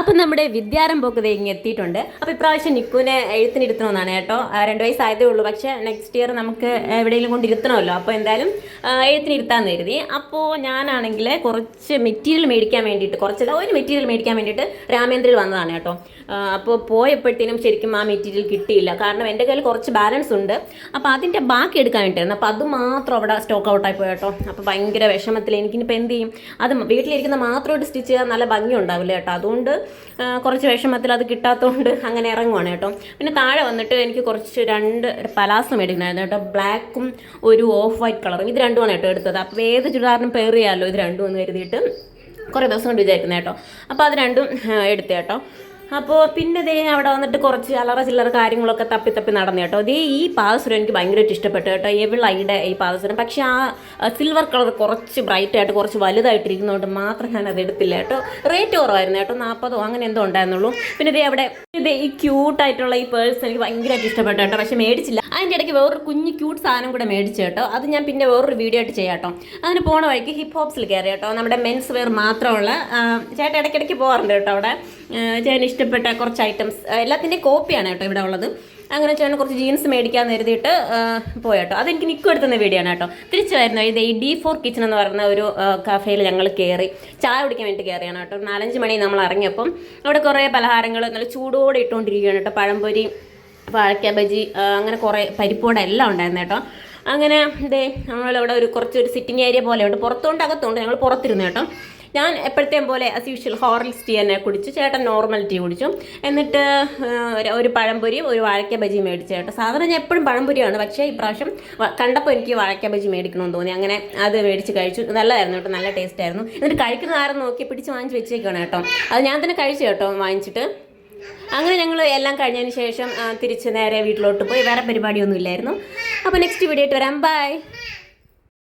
അപ്പം നമ്മുടെ വിദ്യാരം ദേ ഇങ്ങ് എത്തിയിട്ടുണ്ട്. അപ്പോൾ ഇപ്രാവശ്യം നിക്കുവിനെ എഴുത്തിനിരുത്തണമെന്നാണ് കേട്ടോ. രണ്ട് വയസ്സായതേ ഉള്ളൂ. പക്ഷേ നെക്സ്റ്റ് ഇയർ നമുക്ക് എവിടെയെങ്കിലും കൊണ്ട് ഇരുത്തണമല്ലോ. അപ്പോൾ എന്തായാലും എഴുത്തിനിരുത്താമെന്ന് കരുതി. അപ്പോൾ ഞാനാണെങ്കിൽ കുറച്ച് മെറ്റീരിയൽ മേടിക്കാൻ വേണ്ടിയിട്ട് കുറച്ചല്ല ഒരു മെറ്റീരിയൽ മേടിക്കാൻ വേണ്ടിയിട്ട് രാമേന്ദ്രയിൽ വന്നതാണ് കേട്ടോ. അപ്പോൾ പോയപ്പോഴത്തേനും ശരിക്കും ആ മെറ്റീരിയൽ കിട്ടിയില്ല. കാരണം എന്റെ കയ്യിൽ കുറച്ച് ബാലൻസ് ഉണ്ട്. അപ്പോൾ അതിന്റെ ബാക്കി എടുക്കാൻ വേണ്ടിയായിരുന്നു അപ്പോൾ അത് മാത്രം അവിടെ സ്റ്റോക്ക് ഔട്ടായി പോയി കേട്ടോ. അപ്പോൾ ഭയങ്കര വിഷമത്തിൽ എനിക്കിനിപ്പോൾ എന്ത് ചെയ്യും? അത് വീട്ടിലിരിക്കുന്ന മാത്രമായിട്ട് സ്റ്റിച്ച് ചെയ്യാൻ നല്ല ഭംഗി ഉണ്ടാവില്ല കേട്ടോ. അതുകൊണ്ട് കുറച്ച് വിഷമത്തിൽ അത് കിട്ടാത്തതുകൊണ്ട് അങ്ങനെ ഇറങ്ങുവാണ് കേട്ടോ. പിന്നെ താഴെ വന്നിട്ട് എനിക്ക് കുറച്ച് രണ്ട് പലാസം മേടിക്കണമായിരുന്നു കേട്ടോ. ബ്ലാക്കും ഒരു ഓഫ് വൈറ്റ് കളറും. ഇത് രണ്ടുമാണ് കേട്ടോ എടുത്തത്. അപ്പോൾ ഏത് ചുരിദാറിനും ചെയ്യാമല്ലോ ഇത് രണ്ടും എന്ന് കരുതിയിട്ട് കുറേ ദിവസം കൊണ്ട് വിചാരിക്കുന്നത് കേട്ടോ. അപ്പോൾ അത് രണ്ടും എടുത്തു കേട്ടോ. അപ്പോൾ പിന്നെ ദേ അവിടെ വന്നിട്ട് കുറച്ച് അലറ ചില്ലറ കാര്യങ്ങളൊക്കെ തപ്പി തപ്പി നടന്നു കേട്ടോ. ദേ ഈ പാദസരം എനിക്ക് ഭയങ്കരമായിട്ട് ഇഷ്ടപ്പെട്ടു കേട്ടോ. എവിളൈയുടെ ഈ പാദസരം. പക്ഷേ ആ സിൽവർ കളർ കുറച്ച് ബ്രൈറ്റായിട്ട് കുറച്ച് വലുതായിട്ടിരിക്കുന്നതുകൊണ്ട് മാത്രം ഞാൻ അത് എടുത്തില്ല കേട്ടോ. റേറ്റ് കുറവായിരുന്നു കേട്ടോ. നാൽപ്പതോ അങ്ങനെ എന്തോ ഉണ്ടായിരുന്നുള്ളൂ. പിന്നെ ദേ അവിടെ ഇത് ഈ ക്യൂട്ടായിട്ടുള്ള ഈ പേഴ്സ് എനിക്ക് ഭയങ്കരമായിട്ട് ഇഷ്ടപ്പെട്ടു കേട്ടോ. പക്ഷേ മേടിച്ചില്ല. അതിന്റെ ഇടയ്ക്ക് വേറൊരു കുഞ്ഞ് ക്യൂട്ട് സാധനം കൂടെ മേടിച്ചു കേട്ടോ. അത് ഞാൻ പിന്നെ വേറൊരു വീഡിയോ ആയിട്ട് ചെയ്യാം കേട്ടോ. അതിന് പോണ വഴിക്ക് ഹിപ്പ് ഹോപ്സിൽ കയറി കേട്ടോ. നമ്മുടെ മെൻസ് വെയർ മാത്രമുള്ള ചേട്ടൻ ഇടയ്ക്കിടയ്ക്ക് പോകാറുണ്ട് കേട്ടോ അവിടെ. ചേട്ടൻ ഇഷ്ടപ്പെട്ട കുറച്ച് ഐറ്റംസ് എല്ലാത്തിന്റെയും കോപ്പിയാണ് കേട്ടോ ഇവിടെ ഉള്ളത്. അങ്ങനെ ചേട്ടൻ കുറച്ച് ജീൻസ് മേടിക്കാമെന്ന് കരുതിയിട്ട് പോയാട്ടോ അതെനിക്ക് നിൽക്കും എടുത്തുന്ന വീഡിയോ ആണ് കേട്ടോ. തിരിച്ചു വരുന്ന ഇത് ഈ ഡി ഫോർ കിച്ചൺ എന്ന് പറയുന്ന ഒരു കഫേയിൽ ഞങ്ങൾ കയറി ചായ കുടിക്കാൻ വേണ്ടി കയറിയാണ് കേട്ടോ. നാലഞ്ച് മണി നമ്മൾ ഇറങ്ങിയപ്പം അവിടെ കുറേ പലഹാരങ്ങൾ നല്ല ചൂടോടെ ഇട്ടുകൊണ്ടിരിക്കുകയാണ് കേട്ടോ. പഴംപൊരി വാഴക്ക ബജി അങ്ങനെ കുറേ പരിപ്പോടെ എല്ലാം ഉണ്ടായിരുന്നു കേട്ടോ. അങ്ങനെ ഇതേ നമ്മളിവിടെ ഒരു കുറച്ച് ഒരു സിറ്റിംഗ് ഏരിയ പോലെയുണ്ട് പുറത്തുകൊണ്ട് അകത്തുണ്ട് ഞങ്ങൾ പുറത്തിരുന്നു കേട്ടോ. ഞാൻ എപ്പോഴത്തെയും പോലെ ആസ് യൂഷ്വൽ ഹോർലിക്സ് ടീ തന്നെ കുടിച്ചു. ചേട്ടൻ നോർമൽ ടീ കുടിച്ചു. എന്നിട്ട് ഒരു- പഴംപൊരിയും ഒരു വാഴയ്ക്ക ബജി മേടിച്ചു കേട്ടോ. സാധാരണ ഞാൻ എപ്പോഴും പഴംപൊരിയാണ്. പക്ഷേ ഇപ്രാവശ്യം കണ്ടപ്പോൾ എനിക്ക് വാഴയ്ക്ക ബജി മേടിക്കണമെന്ന് തോന്നി. അങ്ങനെ അത് മേടിച്ച് കഴിച്ചു. നല്ലതായിരുന്നു കേട്ടോ. നല്ല ടേസ്റ്റ് ആയിരുന്നു. എന്നിട്ട് കഴിക്കുന്ന ആരും നോക്കി പിടിച്ച് വാങ്ങിച്ച് വെച്ചേക്കാണ് കേട്ടോ. അത് ഞാൻ തന്നെ കഴിച്ചു കേട്ടോ വാങ്ങിച്ചിട്ട്. അങ്ങനെ ഞങ്ങൾ എല്ലാം കഴിഞ്ഞതിന് ശേഷം തിരിച്ച് നേരെ വീട്ടിലോട്ട് പോയി. വേറെ പരിപാടിയൊന്നും ഇല്ലായിരുന്നു. അപ്പോൾ നെക്സ്റ്റ് വീഡിയോ ആയിട്ട് വരാം. ബൈ